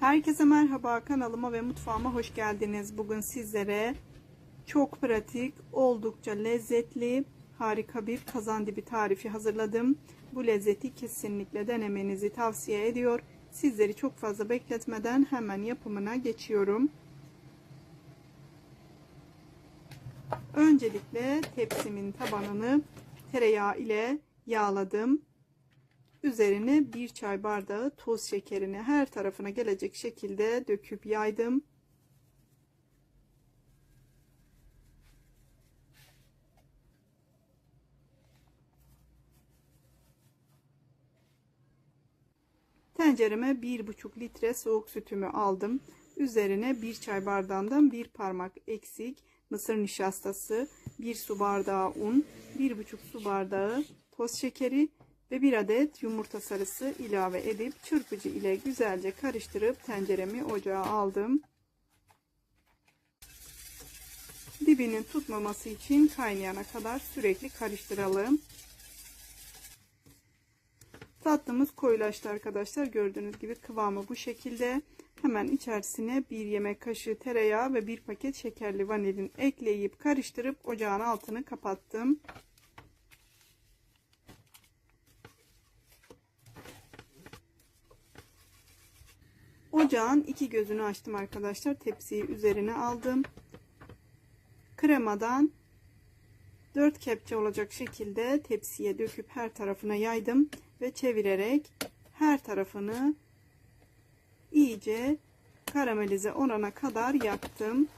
Herkese merhaba kanalıma ve mutfağıma hoş geldiniz. Bugün sizlere çok pratik, oldukça lezzetli, harika bir kazandibi tarifi hazırladım. Bu lezzeti kesinlikle denemenizi tavsiye ediyor. Sizleri çok fazla bekletmeden hemen yapımına geçiyorum. Öncelikle tepsimin tabanını tereyağı ile yağladım. Üzerine bir çay bardağı toz şekerini her tarafına gelecek şekilde döküp yaydım. Tencereme bir buçuk litre soğuk sütümü aldım. Üzerine bir çay bardağından bir parmak eksik mısır nişastası, bir su bardağı un, bir buçuk su bardağı toz şekeri ve bir adet yumurta sarısı ilave edip çırpıcı ile güzelce karıştırıp tenceremi ocağa aldım. Dibinin tutmaması için kaynayana kadar sürekli karıştıralım. Tatlımız koyulaştı arkadaşlar. Gördüğünüz gibi kıvamı bu şekilde. Hemen içerisine bir yemek kaşığı tereyağı ve bir paket şekerli vanilin ekleyip karıştırıp ocağın altını kapattım. Ocağın iki gözünü açtım arkadaşlar. Tepsiyi üzerine aldım. Kremadan 4 kepçe olacak şekilde tepsiye döküp her tarafına yaydım ve çevirerek her tarafını iyice karamelize olana kadar yaktım.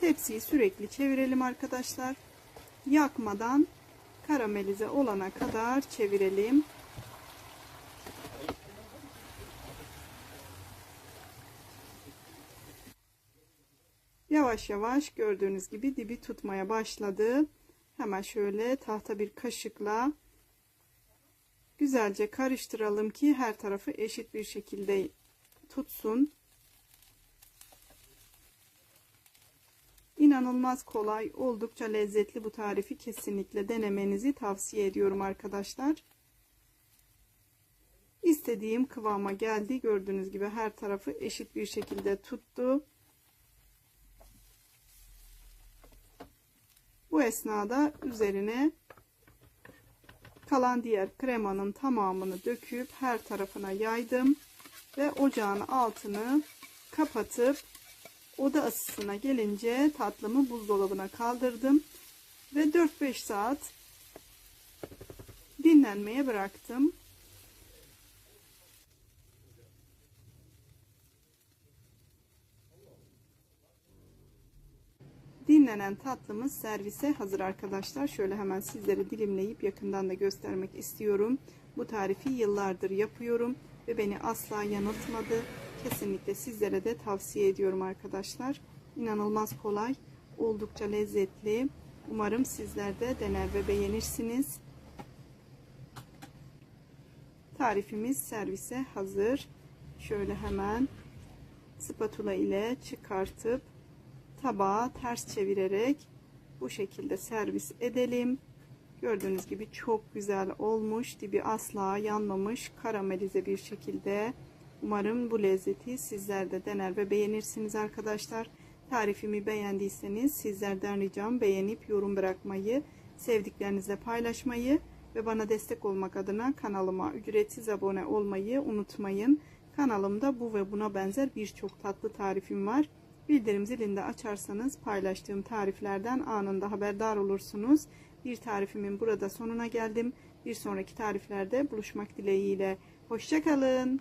Tepsiyi sürekli çevirelim arkadaşlar. Yakmadan karamelize olana kadar çevirelim. Yavaş yavaş gördüğünüz gibi dibi tutmaya başladı. Hemen şöyle tahta bir kaşıkla güzelce karıştıralım ki her tarafı eşit bir şekilde tutsun. İnanılmaz kolay, oldukça lezzetli bu tarifi kesinlikle denemenizi tavsiye ediyorum arkadaşlar. İstediğim kıvama geldi. Gördüğünüz gibi her tarafı eşit bir şekilde tuttu. Bu esnada üzerine kalan diğer kremanın tamamını döküp her tarafına yaydım ve ocağın altını kapatıp oda ısısına gelince tatlımı buzdolabına kaldırdım ve 4-5 saat dinlenmeye bıraktım. Dinlenen tatlımız servise hazır arkadaşlar. Şöyle hemen sizlere dilimleyip yakından da göstermek istiyorum. Bu tarifi yıllardır yapıyorum ve beni asla yanıltmadı. Kesinlikle sizlere de tavsiye ediyorum arkadaşlar. İnanılmaz kolay, oldukça lezzetli. Umarım sizler de dener ve beğenirsiniz. Tarifimiz servise hazır. Şöyle hemen spatula ile çıkartıp tabağa ters çevirerek bu şekilde servis edelim. Gördüğünüz gibi çok güzel olmuş. Dibi asla yanmamış. Karamelize bir şekilde. Umarım bu lezzeti sizler de dener ve beğenirsiniz arkadaşlar. Tarifimi beğendiyseniz sizlerden ricam beğenip yorum bırakmayı, sevdiklerinizle paylaşmayı ve bana destek olmak adına kanalıma ücretsiz abone olmayı unutmayın. Kanalımda bu ve buna benzer birçok tatlı tarifim var. Bildirim zilini de açarsanız paylaştığım tariflerden anında haberdar olursunuz. Bir tarifimin burada sonuna geldim. Bir sonraki tariflerde buluşmak dileğiyle. Hoşçakalın.